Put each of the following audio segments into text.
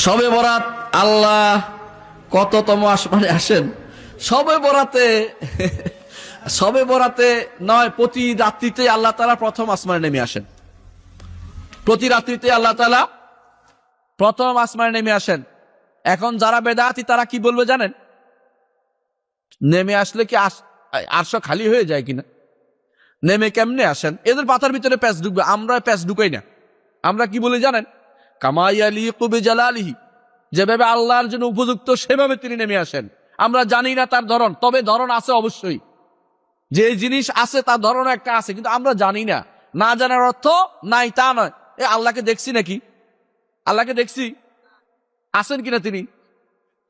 সবে বরাত, আল্লাহ কততম আসমানে আসেন। সবে বরাতে সবে বরাতে নয়, প্রতি রাত্রিতে আল্লাহ তালা প্রথম আসমানে নেমে আসেন। প্রতি রাত্রিতে আল্লাহ তালা প্রথম আসমানে নেমে আসেন। এখন যারা বেদাতি, তারা কি বলবে জানেন? নেমে আসলে কি আস- আরশ খালি হয়ে যায় কিনা? নেমে কেমনে আসেন? এদের পাতার ভিতরে প্যাচ ঢুকবে, আমরা প্যাচ ঢুকাই না। আমরা কি বলি জানেন? কামাইয়ালি কবি জালালিহি যেভাবে আল্লাহর জন্য উপযুক্ত, সেভাবে তিনি নেমে আসেন। আমরা জানি না তার ধরন, তবে ধরন আছে অবশ্যই। যে জিনিস আছে, তার ধরন একটা আছে, কিন্তু আমরা জানি না। না জানার অর্থ নাই, তা নয়। এ, আল্লাহকে দেখছি নাকি? আল্লাহকে দেখছি? আছেন কিনা তিনি?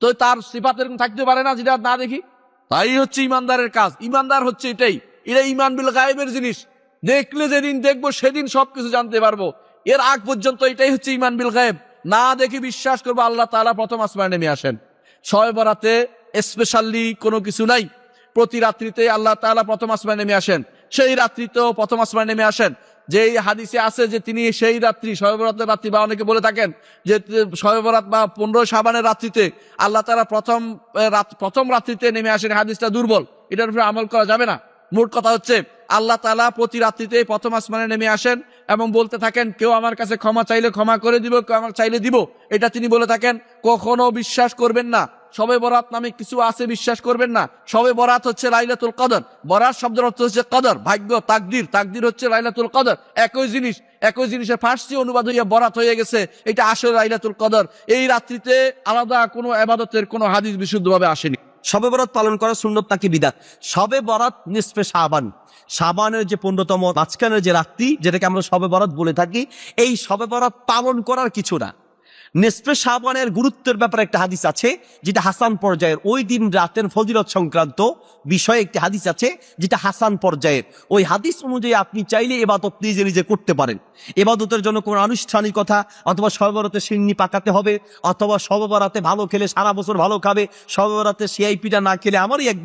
তো তার সিফাত এরকম থাকতে পারে না যেটা না দেখি? তাই হচ্ছে ইমানদারের কাজ। ইমানদার হচ্ছে এটাই। এটা ইমান বিল গায়েবের জিনিস। দেখলে যেদিন দেখব, সেদিন সবকিছু জানতে পারব। এর আগ পর্যন্ত এটাই হচ্ছে ইমান বিল গায়েব। না দেখি বিশ্বাস করব আল্লাহ তাআলা প্রথম আসমানে নেমে আসেন। ছয় বরাতে স্পেশালি কোনো কিছু নাই। প্রতি রাত্রিতে আল্লাহ তাআলা প্রথম আসমানে নেমে আসেন। সেই রাত্রিতেও প্রথম আসমানে নেমে আসেন। যে হাদিসে আছে যে তিনি সেই রাত্রি শয়বরাতের রাত্রি বা অনেকে বলে থাকেন যে শয়বরাত বা পনেরো সাবানের রাত্রিতে আল্লাহ তারা প্রথম প্রথম রাত্রিতে নেমে আসেন। হাদিসটা দুর্বল। এটার উপরে আমল করা যাবে না। মোট কথা হচ্ছে, আল্লাহ তালা প্রতি রাত্রিতে প্রথম আসমানে নেমে আসেন এবং বলতে থাকেন, কেউ আমার কাছে ক্ষমা চাইলে ক্ষমা করে দিব, কেউ আমার চাইলে দিব। এটা তিনি বলে থাকেন, কখনো বিশ্বাস করবেন না। সবে বরাত নামে কিছু আছে, বিশ্বাস করবেন না। সবে বরাত হচ্ছে লাইলাতুল কদর। বরাত শব্দের অর্থ হচ্ছে কদর, ভাগ্য, তাকদির। তাকদির হচ্ছে লাইলাতুল কদর। একই জিনিস, একই জিনিসের ফার্সি অনুবাদ হইয়া বরাত হয়ে গেছে, এটা আসলে লাইলাতুল কদর। এই রাত্রিতে আলাদা কোনো আবাদতের কোনো হাদিস বিশুদ্ধভাবে আসেনি। সবে বরাত পালন করা সুন্নত নাকি বিদাত? সবে বরাত নিসফে সাবান সাবানের যে পনেরোতম মাঝখানের যে রাত্রি, যেটাকে আমরা সবে বরাত বলে থাকি, এই সবে বরাত পালন করার কিছু না। নিসফে সাবানের গুরুত্বের ব্যাপারে একটা হাদিস আছে, যেটা হাসান পর্যায়ের। ওই দিন রাতের ফজিলত সংক্রান্ত বিষয়ে একটি হাদিস আছে, যেটা হাসান পর্যায়ের। ওই হাদিস অনুযায়ী আপনি চাইলে এবাদত নিজে নিজে করতে পারেন। এবাদতের জন্য কোনো আনুষ্ঠানিকতা অথবা সর্বরাতে সিন্নি পাকাতে হবে, অথবা সর্বরাতে ভালো খেলে সারা বছর ভালো খাবে সর্বরাতে সিআইপিটা না খেলে আমারই এক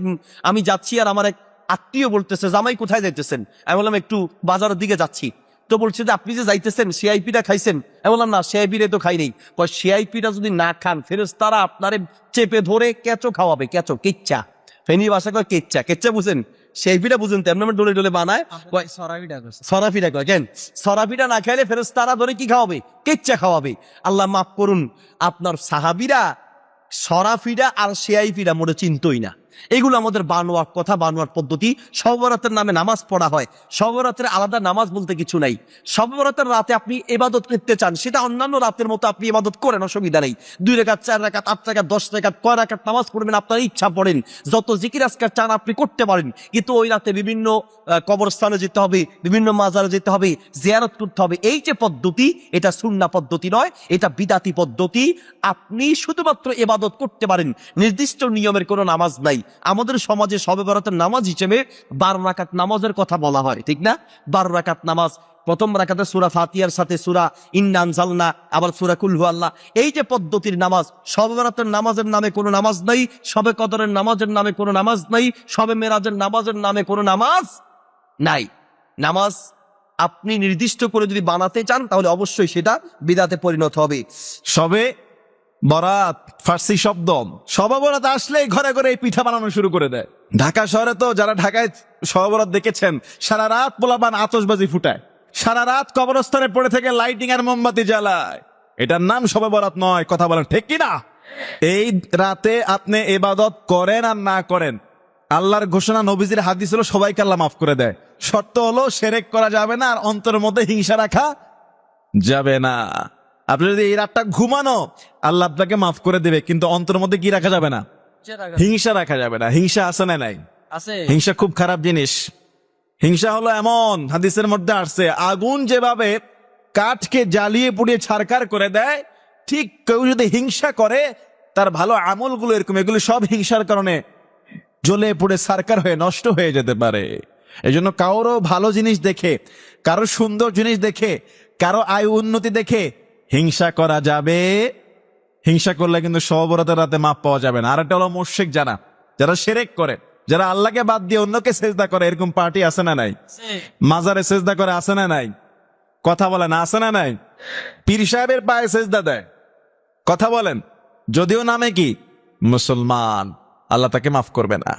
আমি যাচ্ছি আর আমার এক আত্মীয় বলতেছে, জামাই কোথায় যাইতেছেন? আমি বললাম, একটু বাজারের দিকে যাচ্ছি। তো বলছে যে আপনি যে যাইতেছেন সিআইপিটা খাইছেন আমি বললাম না সিআইপিটা তো খাই নেই। সিআইপিটা যদি না খান ফেরেস তারা আপনারে চেপে ধরে কেঁচো খাওয়াবে কেঁচো কেচ্চা ফেনি ভাষা কয় কেচ্চা কেচ্চা বুঝেন? সিআইপিটা বুঝেন তেমন আমরা ডলে ডলে বানায়। কয় সরাফিটা কয় কেন? সরাফিটা না খাইলে ফেরেস তারা ধরে কি খাওয়াবে? কেচ্চা খাওয়াবে। আল্লাহ মাফ করুন আপনার সাহাবিরা সরাফিরা আর সিআইপিরা মোটে চিন্তই না। এগুলো আমাদের বানোয়ার কথা, বানোয়ার পদ্ধতি। সবরাতের নামে নামাজ পড়া হয়। সবরাতের আলাদা নামাজ বলতে কিছু নাই। সবরাতের রাতে আপনি এবাদত করতে চান, সেটা অন্যান্য রাতের মতো আপনি এবাদত করেন, অসুবিধা নেই। দুই রেখাত, চার রেখাত, আট রেখাত, দশ রেখাত, কয় রেখাত নামাজ পড়বেন, আপনার ইচ্ছা পড়েন। যত জিকির আজকার চান আপনি করতে পারেন। কিন্তু ওই রাতে বিভিন্ন কবরস্থানে যেতে হবে, বিভিন্ন মাজারে যেতে হবে, জিয়ারত করতে হবে। এই যে পদ্ধতি, এটা সুন্না পদ্ধতি নয়, এটা বিদাতি পদ্ধতি। আপনি শুধুমাত্র এবাদত করতে পারেন। নির্দিষ্ট নিয়মের কোনো নামাজ নাই। আমাদের সমাজে সবে বরাতের নামাজ হিসেবে বারো রাকাত নামাজের কথা বলা হয়, ঠিক না? বারো রাকাত নামাজ, প্রথম রাকাতে সুরা ফাতিয়ার সাথে সুরা ইন্নান জালনা আবার সুরা কুলহু আল্লাহ। এই যে পদ্ধতির নামাজ, সবে বরাতের নামাজের নামে কোনো নামাজ নাই, সবে কদরের নামাজের নামে কোনো নামাজ নাই, সবে মেরাজের নামাজের নামে কোনো নামাজ নাই। নামাজ আপনি নির্দিষ্ট করে যদি বানাতে চান, তাহলে অবশ্যই সেটা বিদাতে পরিণত হবে। সবে বরাত, ফার্সি শব্দ, সবে বরাত আসলেই ঘরে ঘরে এই পিঠা বানানো শুরু করে দেয়। ঢাকা শহরে তো যারা ঢাকায় সবে বরাত দেখেছেন, সারা রাত পোলাপান আতসবাজি ফুটায়। সারা রাত কবরস্থানে পড়ে থেকে লাইটিং আর মোমবাতি জ্বালায়। এটার নাম সবে বরাত নয়, কথা বলেন ঠিক কি না এই রাতে আপনি এবাদত করেন আর না করেন, আল্লাহর ঘোষণা নবীজির হাদিস হলো সবাইকে আল্লাহ মাফ করে দেয়। শর্ত হলো সেরেক করা যাবে না আর অন্তরের মধ্যে হিংসা রাখা যাবে না। আপনি যদি এই রাতটা ঘুমানো আল্লাহ আপনাকে মাফ করে দেবে কিন্তু অন্তর মধ্যে কি রাখা যাবে না? হিংসা রাখা যাবে না। হিংসা আছে না নাই? হিংসা খুব খারাপ জিনিস। হিংসা হলো এমন হাদিসের মধ্যে আসছে আগুন যেভাবে কাঠকে জ্বালিয়ে পুড়িয়ে ছারকার করে দেয় ঠিক কেউ যদি হিংসা করে তার ভালো আমলগুলো এরকম এগুলো সব হিংসার কারণে জ্বলে পুড়ে সারকার হয়ে নষ্ট হয়ে যেতে পারে। এই জন্য কারও ভালো জিনিস দেখে কারও সুন্দর জিনিস দেখে কারও আয় উন্নতি দেখে হিংসা করা যাবে। হিংসা করলে কিন্তু সবরতের রাতে মাপ পাওয়া যাবে না। আর একটা হলো মোর্শেক জানা যারা সেরেক করে, যারা আল্লাহকে বাদ দিয়ে অন্যকে সেজদা করে, এরকম পার্টি আছে না নাই? মাজারে সেজদা করে আছে না নাই? কথা বলে না আছে না নাই? পীর সাহেবের পায়ে সেজদা দেয়। কথা বলেন, যদিও নামে কি? মুসলমান, আল্লাহ তাকে মাফ করবে না।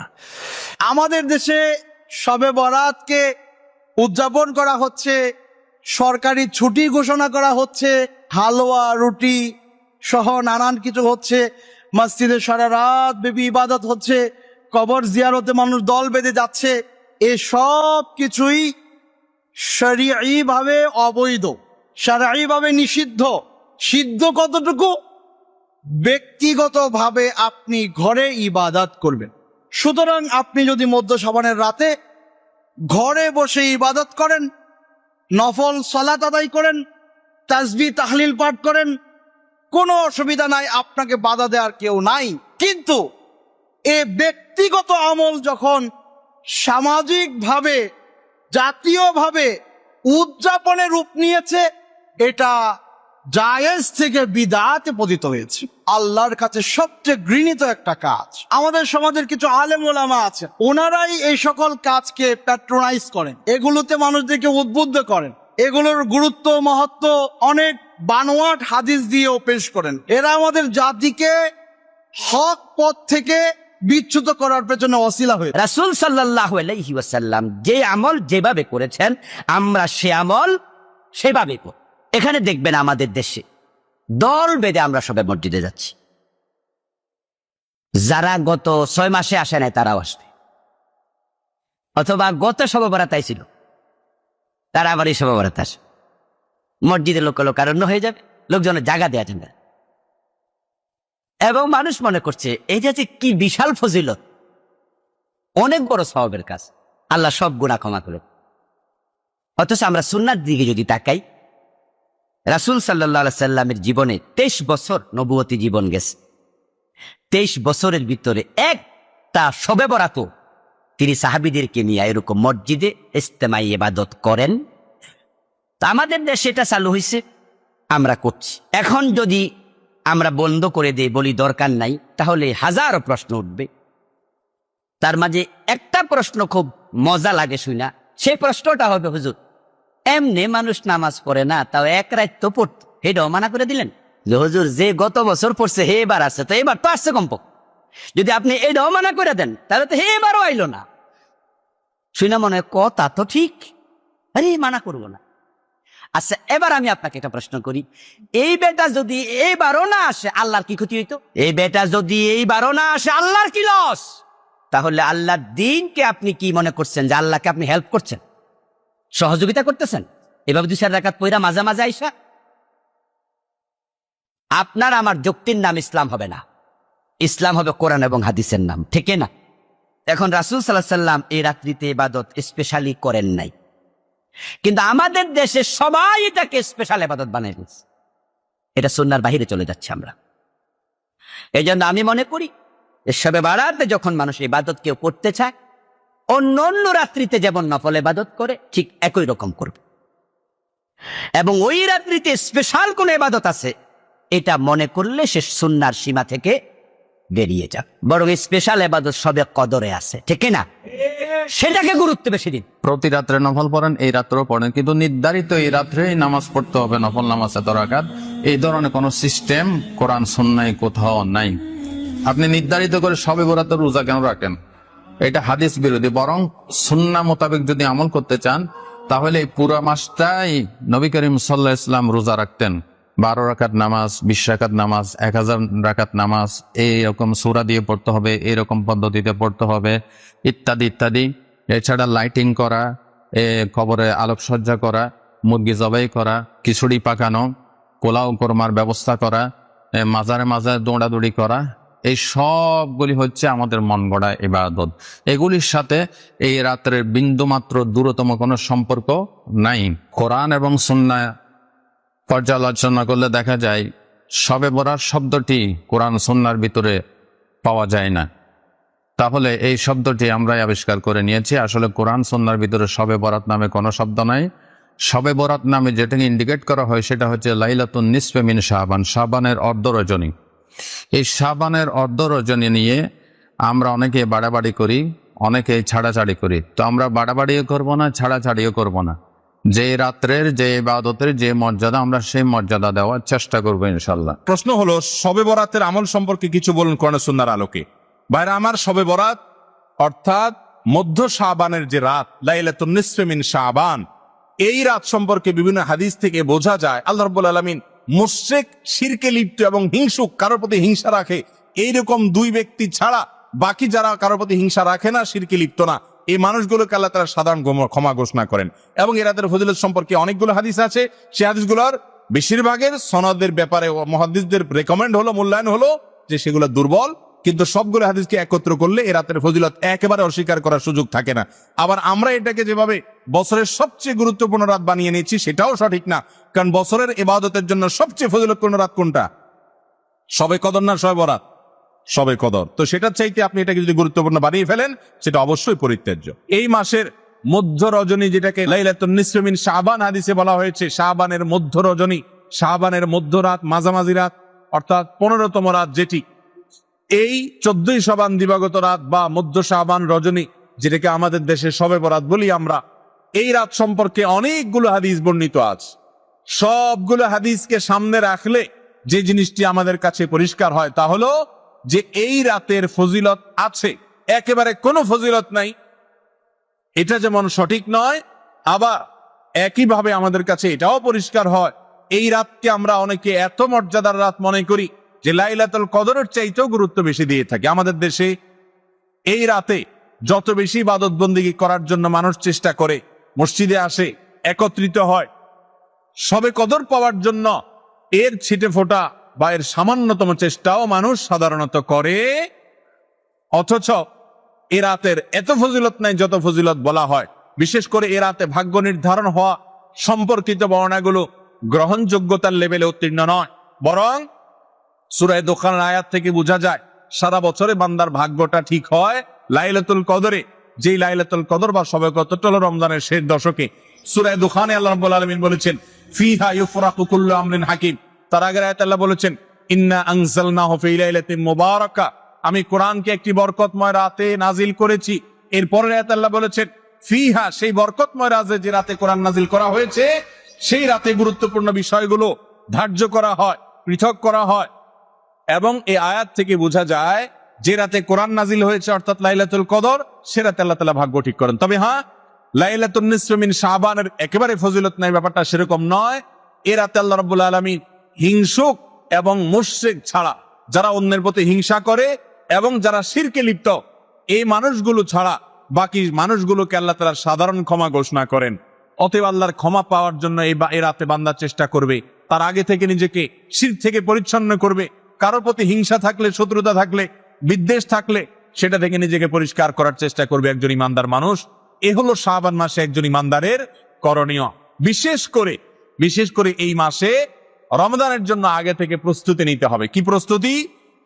আমাদের দেশে সবে বরাতকে উদযাপন করা হচ্ছে সরকারি ছুটি ঘোষণা করা হচ্ছে, হালুয়া, রুটি সহ নানান কিছু হচ্ছে। মসজিদে সারা রাত ব্যাপী ইবাদত হচ্ছে, কবর জিয়ারতে মানুষ দল বেঁধে যাচ্ছে। এ সব কিছুই শরীয়ী ভাবে অবৈধ সারাই ভাবে নিষিদ্ধ। সিদ্ধ কতটুকু? ব্যক্তিগতভাবে আপনি ঘরে ইবাদত করবেন। সুতরাং আপনি যদি মধ্য সাবানের রাতে ঘরে বসে ইবাদত করেন নফল সলাত আদায় করেন, তাজবি, তাহলিল পাঠ করেন, কোনো অসুবিধা নাই, আপনাকে বাধা দেওয়ার কেউ নাই। কিন্তু এ ব্যক্তিগত আমল যখন সামাজিকভাবে, জাতীয়ভাবে উদযাপনে রূপ নিয়েছে, এটা জায়েজ থেকে বিদাতে পতিত হয়েছে। আল্লাহর কাছে সবচেয়ে ঘৃণিত একটা কাজ। আমাদের সমাজের কিছু আলেম ওলামা আছে, ওনারাই এই সকল কাজকে প্যাট্রোনাইজ করেন। এগুলোতে মানুষদেরকে উদ্বুদ্ধ করেন। এগুলোর গুরুত্ব, মহত্ব অনেক বানোয়াট হাদিস দিয়েও পেশ করেন। এরা আমাদের জাতিকে হক পথ থেকে বিচ্যুত করার পেছনে অশিলা হয়ে রাসুল সাল্লাহ যে আমল যেভাবে করেছেন, আমরা সে আমল সেভাবে করব এখানে দেখবেন আমাদের দেশে দল বেঁধে আমরা সবাই মসজিদে যাচ্ছি। যারা গত ছয় মাসে আসে নাই, তারাও আসবে। অথবা গত সভবরাতাই ছিল তারা আবার এই সভবরাত আসে। মসজিদে লোক লোকারণ্য হয়ে যাবে, লোকজনের জায়গা দেওয়া যাবে। এবং মানুষ মনে করছে, এই যে কি বিশাল ফজিলত। অনেক বড় স্বভাবের কাজ। আল্লাহ সব গুণা ক্ষমা করে অথচ আমরা সুন্নার দিকে যদি তাকাই রাসুল সাল্লাহ সাল্লামের জীবনে তেইশ বছর নবুয়তী জীবন গেছে। তেইশ বছরের ভিতরে একটা সবে বরাত তিনি সাহাবিদেরকে নিয়ে এরকম মসজিদে ইস্তেমাই এবাদত করেন। তা আমাদের দেশে এটা চালু হয়েছে আমরা করছি। এখন যদি আমরা বন্ধ করে দেই বলি দরকার নাই, তাহলে হাজারো প্রশ্ন উঠবে। তার মাঝে একটা প্রশ্ন খুব মজা লাগে শুই না সেই প্রশ্নটা হবে হুজুর এমনি মানুষ নামাজ পড়ে না, তাও এক রাত তো পড়ত। হেটাও মানা করে দিলেন। যে হুজুর, যে গত বছর পড়ছে, হে এবার আসছে, তো এবার তো আসছে কম্প যদি আপনি এটাও মানা করে দেন, তাহলে তো হে এবারও আইলো না। শুনে মনে হয়, কথা তো ঠিক। আরে, মানা করব না। আচ্ছা এবার আমি আপনাকে একটা প্রশ্ন করি। এই বেটা যদি এইবারও না আসে, আল্লাহর কি ক্ষতি হইতো? এই বেটা যদি এইবারও না আসে, আল্লাহর কি লস? তাহলে আল্লাহর দিনকে আপনি কি মনে করছেন? যে আল্লাহকে আপনি হেল্প করছেন? সহযোগিতা করতেছেন? এভাবে দুই চার রাকাত পয়রা মাঝে মাঝে আইসা, আপনার আমার যুক্তির নাম ইসলাম হবে না। ইসলাম হবে কোরআন এবং হাদিসের নাম, ঠিক না? এখন রাসুল সাল্লাহ সাল্লাম এই রাত্রিতে এবাদত স্পেশালি করেন নাই। কিন্তু আমাদের দেশে সবাই এটাকে স্পেশাল এবাদত বানিয়ে দিচ্ছে এটা সন্ন্যার বাহিরে চলে যাচ্ছে আমরা। এই জন্য আমি মনে করি, এসবে বাড়াতে যখন মানুষ ইবাদত কেউ করতে চায় অন্য অন্য রাত্রিতে যেমন নফল এবাদত করে, ঠিক একই রকম করবে। এবং ওই রাত্রিতে স্পেশাল কোন ইবাদত আছে, এটা মনে করলে সে সুন্নার সীমা থেকে বেরিয়ে যাক। বরং স্পেশাল এবাদত সবে কদরে আছে, ঠিক না? সেটাকে গুরুত্ব বেশি দিন। প্রতি রাত্রে নফল পড়েন, এই রাত্রেও পড়েন। কিন্তু নির্ধারিত এই রাত্রেই নামাজ পড়তে হবে, নফল নামাজ এত রাখাত এই ধরনের কোন সিস্টেম কোরআন সন্ন্যায় কোথাও নাই। আপনি নির্ধারিত করে সবে বরাতে রোজা কেন রাখেন? এটা হাদিস বিরোধী। বরং সুন্না মোতাবেক যদি আমল করতে চান, তাহলে এই পুরো মাসটাই নবী করিম সাল্লাহ ইসলাম রোজা রাখতেন। বারো রাকাত নামাজ, বিশ রাকাত নামাজ, এক হাজার রাকাত নামাজ, এইরকম সুরা দিয়ে পড়তে হবে এরকম পদ্ধতিতে পড়তে হবে, ইত্যাদি ইত্যাদি। এছাড়া লাইটিং করা, এ কবরে আলোকসজ্জা করা, মুরগি জবাই করা, খিচুড়ি পাকানো, পোলাও কোরমার ব্যবস্থা করা মাজারে মাজারে দৌড়াদৌড়ি করা এই সবগুলি হচ্ছে আমাদের মন গড়া ইবাদত। এগুলির সাথে এই রাত্রের বিন্দুমাত্র দূরতম কোনো সম্পর্ক নাই। কোরআন এবং সুন্না পর্যালোচনা করলে দেখা যায়, সবে বরার শব্দটি কোরআন সন্ন্যার ভিতরে পাওয়া যায় না। তাহলে এই শব্দটি আমরাই আবিষ্কার করে নিয়েছি। আসলে কোরআন সন্ন্যার ভিতরে সবে বরাত নামে কোনো শব্দ নাই। সবে বরাত নামে যেটাকে ইন্ডিকেট করা হয় সেটা হচ্ছে লাইলাতুন নিসফে মিন শাহবান শাহবানের অর্ধ রজনী এই সাবানের অর্ধ রজনী নিয়ে আমরা অনেকে বাড়াবাড়ি করি, অনেকে ছাড়াছাড়ি করি। তো আমরা বাড়াবাড়িও করব না, ছাড়াছাড়িও করব না। যে রাত্রের, যে ইবাদতের যে মর্যাদা, আমরা সেই মর্যাদা দেওয়ার চেষ্টা করব ইনশাল্লাহ প্রশ্ন হলো, শবে বরাতের আমল সম্পর্কে কিছু বলুন কোরআন সুন্নার আলোকে। বাইরে আমার শবে বরাত, অর্থাৎ মধ্য শাবানের যে রাত, লাইলাতুন নিসফে মিন শাবান, এই রাত সম্পর্কে বিভিন্ন হাদিস থেকে বোঝা যায়, আল্লাহ রাব্বুল আলামিন মুশরিক, শিরকে লিপ্ত এবং হিংসুক, কারোর প্রতি হিংসা রাখে। এইরকম দুই ব্যক্তি ছাড়া বাকি যারা কারোর প্রতি হিংসা রাখে না, শিরকে লিপ্ত না, এই মানুষগুলোকে আল্লাহ তারা সাধারণ ক্ষমা- ঘোষণা করেন। এবং এরাদের ফজিলত সম্পর্কে অনেকগুলো হাদিস আছে। সে হাদিসগুলোর বেশিরভাগের সনদের ব্যাপারে মহাদিসদের রেকমেন্ড হলো, মূল্যায়ন হলো যে সেগুলো দুর্বল কিন্তু সবগুলো হাদিসকে একত্র করলে এ রাতের ফজিলত একেবারে অস্বীকার করার সুযোগ থাকে না। আবার আমরা এটাকে যেভাবে বছরের সবচেয়ে গুরুত্বপূর্ণ রাত বানিয়ে নিচ্ছি সেটাও সঠিক না। কারণ বছরের এবাদতের জন্য সবচেয়ে ফজিলতপূর্ণ রাত কোনটা? সবে কদর না সবে বরাত? সবে কদর। তো সেটার চাইতে আপনি এটাকে যদি গুরুত্বপূর্ণ বানিয়ে ফেলেন, সেটা অবশ্যই পরিত্যাজ্য। এই মাসের মধ্য রজনী যেটাকে লাইলাতুন শাবান হাদিসে বলা হয়েছে, শাবানের মধ্য রজনী, শাবানের মধ্য রাত, মাঝামাঝি রাত, অর্থাৎ পনেরোতম রাত যেটি এই চোদ্দই সাবান দিবাগত রাত বা মধ্য সাবান রজনী, যেটাকে আমাদের দেশে সবে বরাত বলি আমরা, এই রাত সম্পর্কে অনেকগুলো হাদিস বর্ণিত আছে। সবগুলো হাদিসকে সামনে রাখলে যে জিনিসটি আমাদের কাছে পরিষ্কার হয় তা হলো যে এই রাতের ফজিলত আছে। একেবারে কোনো ফজিলত নাই। এটা যেমন সঠিক নয়, আবার একইভাবে আমাদের কাছে এটাও পরিষ্কার হয়। এই রাতকে আমরা অনেকে এত মর্যাদার রাত মনে করি যে লাইলাতুল কদরের চাইতেও গুরুত্ব বেশি দিয়ে থাকে। আমাদের দেশে এই রাতে যত বেশি ইবাদত বন্দিগি করার জন্য মানুষ চেষ্টা করে, মসজিদে আসে, একত্রিত হয়, সবে কদর পাওয়ার জন্য এর ছিটে ফোটা বা এর সামান্যতম চেষ্টাও মানুষ সাধারণত করে। অথচ এ রাতের এত ফজিলত নাই যত ফজিলত বলা হয়। বিশেষ করে এ রাতে ভাগ্য নির্ধারণ হওয়া সম্পর্কিত বর্ণাগুলো গ্রহণযোগ্যতার লেভেলে উত্তীর্ণ নয়। বরং সুরায় দোকান আয়াত থেকে বোঝা যায়, সারা বছরে বান্দার ভাগ্যটা ঠিক হয় লাইলাতুল কদরে। যেই লাইলাতুল কদর বা সবে কতটল রমজানের শেষ দশকে। সুরায় দোকানে আল্লাহ রাব্বুল আলামিন বলেছেন, ফিহা ইউফরাকু কুল্লু আমরিন হাকিম। তার আগের আয়াত আল্লাহ বলেছেন, ইন্না আনজালনাহু ফি লাইলাতিন মুবারাকা। আমি কোরআনকে একটি বরকতময় রাতে নাজিল করেছি। এরপরের আয়াত বলেছেন, ফিহা সেই বরকতময় রাতে যে রাতে কোরআন নাজিল করা হয়েছে, সেই রাতে গুরুত্বপূর্ণ বিষয়গুলো ধার্য করা হয়, পৃথক করা হয়। এবং এই আয়াত থেকে বোঝা যায়, যে রাতে কোরআন নাজিল হয়েছে, অর্থাৎ লাইলাতুল কদর, সে রাতে আল্লাহ তালা ভাগ্য ঠিক করেন। তবে হ্যাঁ লাইলাতুল নিসমিন শাহবানের একেবারে ফজিলত নাই, ব্যাপারটা সেরকম নয়। এ রাতে আল্লাহ রাব্বুল আলামিন হিংসুক এবং মুশরিক ছাড়া, যারা অন্যের প্রতি হিংসা করে এবং যারা শিরকে লিপ্ত, এই মানুষগুলো ছাড়া বাকি মানুষগুলোকে আল্লাহ তালা সাধারণ ক্ষমা ঘোষণা করেন। অতএব আল্লাহর ক্ষমা পাওয়ার জন্য এই রাতে বান্দার চেষ্টা করবে। তার আগে থেকে নিজেকে শির থেকে পরিচ্ছন্ন করবে। কারোর প্রতি হিংসা থাকলে, শত্রুতা থাকলে, বিদ্বেষ থাকলে, সেটা থেকে নিজেকে পরিষ্কার করার চেষ্টা করবে একজন ইমানদার মানুষ। এ হলো শাহবান মাসে একজন ইমানদারের করণীয়। বিশেষ করে বিশেষ করে এই মাসে রমজানের জন্য আগে থেকে প্রস্তুতি নিতে হবে। কি প্রস্তুতি?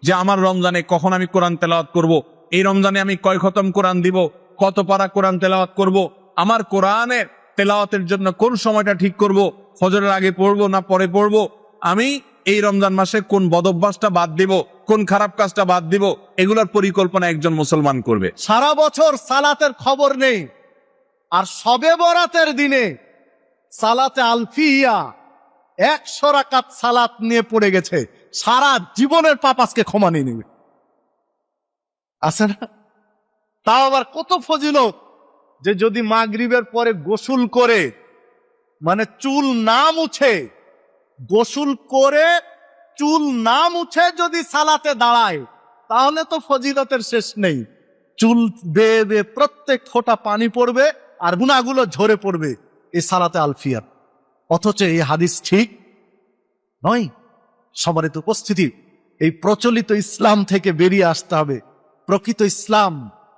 যে আমার রমজানে কখন আমি কোরআন তেলাওয়াত করব? এই রমজানে আমি কয় খতম কোরআন দিব? কত পারা কোরআন তেলাওয়াত করব? আমার কোরআনের তেলাওয়াতের জন্য কোন সময়টা ঠিক করব? ফজরের আগে পড়ব না পরে পড়ব? আমি এই রমজান মাসে কোন বদভ্যাসটা বাদ দিব, কোন খারাপ কাজটা বাদ দিব, এগুলোর পরিকল্পনা একজন মুসলমান করবে। সারা বছর সালাতের খবর নেই, আর সবে বরাতের দিনে সালাতে আলফিয়া একশো রাকাত সালাত নিয়ে পড়ে গেছে, সারা জীবনের পাপ আজকে ক্ষমা নিয়ে নেবে। আছে না? তাও আবার কত ফজিলত যে যদি মাগরিবের পরে গোসল করে মানে চুল না মুছে গোসল করে চুল না মুছে যদি সালাতে দাঁড়ায়, তাহলে তো ফজিলতের শেষ নেই। চুল বেয়ে বেয়ে প্রত্যেক ফোঁটা পানি পড়বে আর গুণাগুলো ঝরে পড়বে এই সালাতে আলফিয়ার অথচ এই হাদিস ঠিক নয়। সমারিত উপস্থিতি, এই প্রচলিত ইসলাম থেকে বেরিয়ে আসতে হবে। প্রকৃত ইসলাম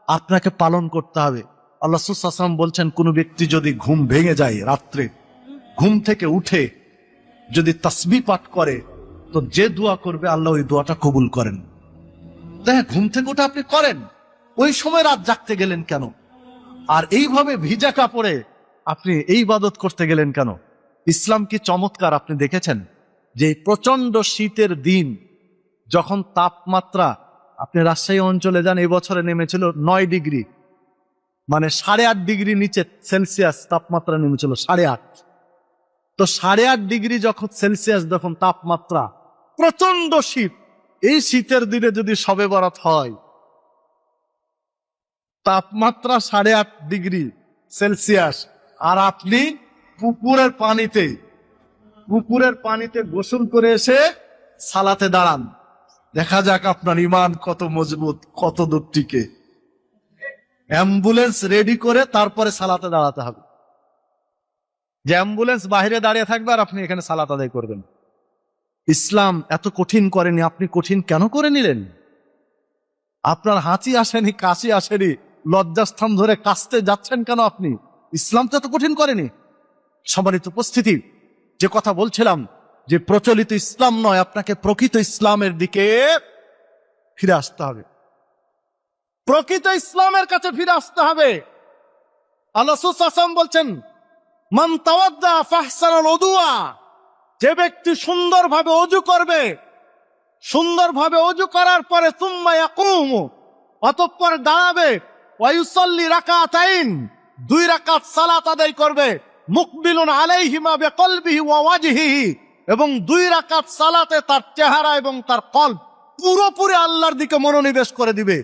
আপনাকে পালন করতে হবে। আল্লাহ সুসাম বলছেন, কোন ব্যক্তি যদি ঘুম ভেঙে যায় রাত্রে, ঘুম থেকে উঠে যদি তসবি পাঠ করে, তো যে দোয়া করবে আল্লাহ ওই দোয়াটা কবুল করেন। দেখ, ঘুম থেকে উঠে আপনি করেন। ওই সময় রাত জাগতে গেলেন কেন? আর এইভাবে ভিজা কাপড়ে আপনি এই ইবাদত করতে গেলেন কেন? ইসলাম কি চমৎকার, আপনি দেখেছেন? যে প্রচণ্ড শীতের দিন, যখন তাপমাত্রা, আপনি রাজশাহী অঞ্চলে যান এই বছরে নেমেছিল নয় ডিগ্রি। মানে সাড়ে আট ডিগ্রি নিচে সেলসিয়াস তাপমাত্রা নেমেছিল সাড়ে আট। তো সাড়ে আট ডিগ্রি যখন সেলসিয়াস যখন তাপমাত্রা প্রচণ্ড শীত। এই শীতের দিনে যদি সবে বরাত হয়, তাপমাত্রা সাড়ে আট ডিগ্রি সেলসিয়াস। আর আপনি পুকুরের পানিতে পুকুরের পানিতে গোসল করে এসে সালাতে দাঁড়ান। দেখা যাক আপনার ইমান কত মজবুত, কত দূর টিকে। অ্যাম্বুলেন্স রেডি করে তারপরে সালাতে দাঁড়াতে হবে। যে অ্যাম্বুলেন্স বাইরে দাঁড়িয়ে থাকবে আর আপনি এখানে সালাত আদায় করবেন। ইসলাম এত কঠিন করেনি, আপনি কঠিন কেন করে নিলেন? আপনার হাঁচি আসেনি, কাশি আসেনি লজ্জাস্থান ধরে কাশতে যাচ্ছেন কেন আপনি? ইসলাম তো এত কঠিন করেনি। সম্মানিত উপস্থিতি, যে কথা বলছিলাম যে প্রচলিত ইসলাম নয়, আপনাকে প্রকৃত ইসলামের দিকে ফিরে আসতে হবে। প্রকৃত ইসলামের কাছে ফিরে আসতে হবে। আল্লাহ বলছেন মান তাওয়াদ্দা ফাহসানাল যে ব্যক্তি সুন্দরভাবে অজু করবে, সুন্দরভাবে অজু করার পরে তুম্মা ইয়াকুম, অতঃপর দাঁড়াবে, ওয়ায়ুসাল্লি রাকাতাইন, দুই রাকাত সালাত আদায় করবে, মুকবিলুন আলাইহিমা বিকলবিহি ওয়া ওয়াজহিহি, এবং দুই রাকাত সালাতে তার চেহারা এবং তার কল পুরোপুরি আল্লাহর দিকে মনোনিবেশ করে দিবে।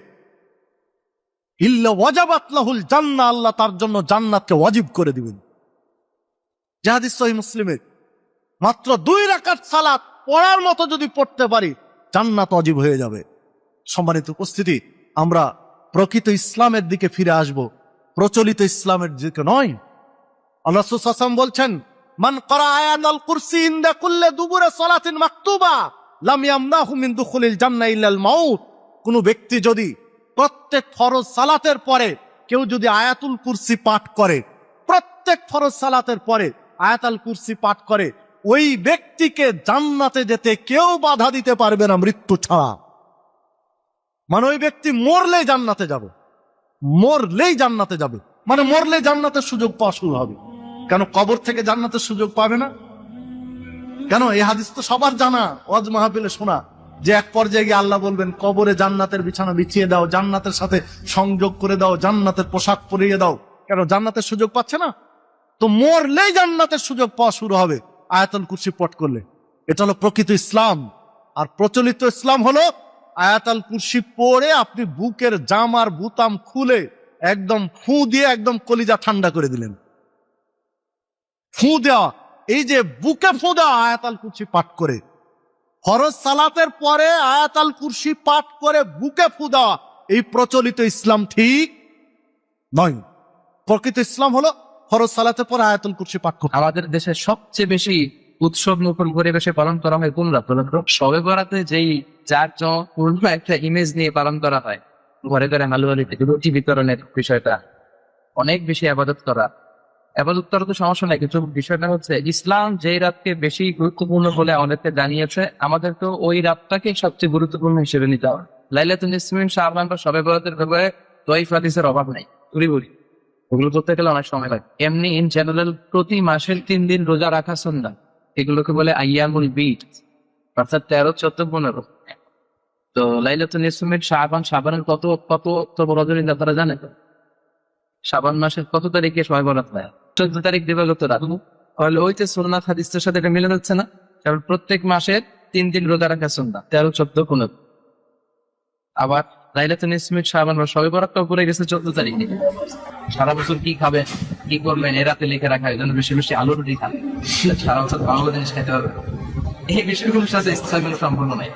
ইল্লা ওয়াজাবাত লাহুল জান্নাহ, আল্লাহ তার জন্য জান্নাতকে ওয়াজিব করে দিবেন। জাহাদিস সহিহ মুসলিমের। মাত্র দুই রাকাত সালাত পড়ার মতো যদি পড়তে পারি, জান্নাত অজীব হয়ে যাবে। সম্মানিত উপস্থিতি, আমরা প্রকৃত ইসলামের দিকে ফিরে আসব। প্রচলিত ইসলামের দিকে নয়। আল্লাহ সুসাম বলছেন, মান করা আয়াতাল কুরসি ইনদা কুল্লে দুবুরে সালাতিন মাকতুবা কোন ব্যক্তি যদি প্রত্যেক ফরজ সালাতের পরে কেউ যদি আয়াতুল কুরসি পাঠ করে, প্রত্যেক ফরজ সালাতের পরে আয়াতাল কুরসি পাঠ করে, ওই ব্যক্তিকে জান্নাতে যেতে কেউ বাধা দিতে পারবে না মৃত্যু ছাড়া। মানে ওই ব্যক্তি মরলেই জান্নাতে যাবে। মরলেই জান্নাতে যাবে। মানে মরলে জান্নাতের সুযোগ পাওয়া শুরু হবে। কেন কবর থেকে জান্নাতের সুযোগ পাবে না? কেন? এই হাদিস তো সবার জানা। ওয়াজ মাহফিলে শোনা। যে এক পর্যায়ে গিয়ে আল্লাহ বলবেন, কবরে জান্নাতের বিছানা বিছিয়ে দাও, জান্নাতের সাথে সংযোগ করে দাও, জান্নাতের পোশাক পরিয়ে দাও। কেন? জান্নাতের সুযোগ পাচ্ছে না? তো মরলেই জান্নাতের সুযোগ পাওয়া শুরু হবে। আয়াতুল কুরসি পট করলে। এটা হলো প্রকৃত ইসলাম। আর প্রচলিত ইসলাম হলো আয়াতাল কুরসি পড়ে আপনি বুকের জামার বুতাম খুলে একদম ফু দিয়ে একদম কলিজা ঠান্ডা করে দিলেন। ফু দেওয়া, এই যে বুকে ফু দেওয়া আয়াতাল কুরসি পাঠ করে। ফরজ সালাতের পরে আয়াতাল কুরসি পাঠ করে বুকে ফু দেওয়া, এই প্রচলিত ইসলাম ঠিক নয়। প্রকৃত ইসলাম হলো ফরজ সালাতের পরে আয়াতুল কুরসি পাঠ করতে আমাদের দেশে সবচেয়ে বেশি উৎসব মুখর পরিবেশে পালন করা হয় কোন রাত? শবে বরাতে যেই চার পূর্ণ একটা ইমেজ নিয়ে পালন করা হয়, ঘরে ঘরে হালুয়ালি রুটি বিতরণের বিষয়টা। অনেক বেশি আবাদত করা। আবাদত করা তো সমস্যা নাই, কিন্তু বিষয়টা হচ্ছে ইসলাম যেই রাতকে বেশি গুরুত্বপূর্ণ বলে আমাদেরকে জানিয়েছে আমাদের তো ওই রাতটাকে সবচেয়ে গুরুত্বপূর্ণ হিসেবে নিতে হবে। লাইলাতুল ইসমিন শাহবান বা শবে বরাতের ব্যাপারে তৈফ হাদিসের অভাব নাই। পুরি পুরি ওগুলো করতে গেলে অনেক সময় লাগে। এমনি ইন জেনারেল প্রতি মাসের তিন দিন রোজা রাখা সন্ধ্যা এগুলোকে বলে আইয়ামুল বিট অর্থাৎ তেরো, চোদ্দ, পনেরো। তো লাইলাতুল ইসলামের শাহবান শাহবানের কত কত অক্টোবর আপনারা জানেন শাবান মাসের কত তারিখে সময় বরাত হয় চোদ্দ তারিখ দিবাগত রাত। তাহলে ওই যে সোনাথ হাদিসের সাথে এটা মিলে যাচ্ছে না? কারণ প্রত্যেক মাসের তিন দিন রোজা রাখা সন্ধ্যা তেরো, চোদ্দ, পনেরো। আবার লাইলাতুল ইসলামের শাহবান বা সবে বরাতটাও পড়ে গেছে চোদ্দ তারিখে। সারা বছর কি খাবে, কি করবেন এরাতে রাতে লিখে রাখা, এই জন্য বেশি বেশি আলু রুটি খান সারা বছর ভালো জিনিস খেতে হবে এই বিষয়গুলোর সাথে ইসলামের সম্পূর্ণ নাই।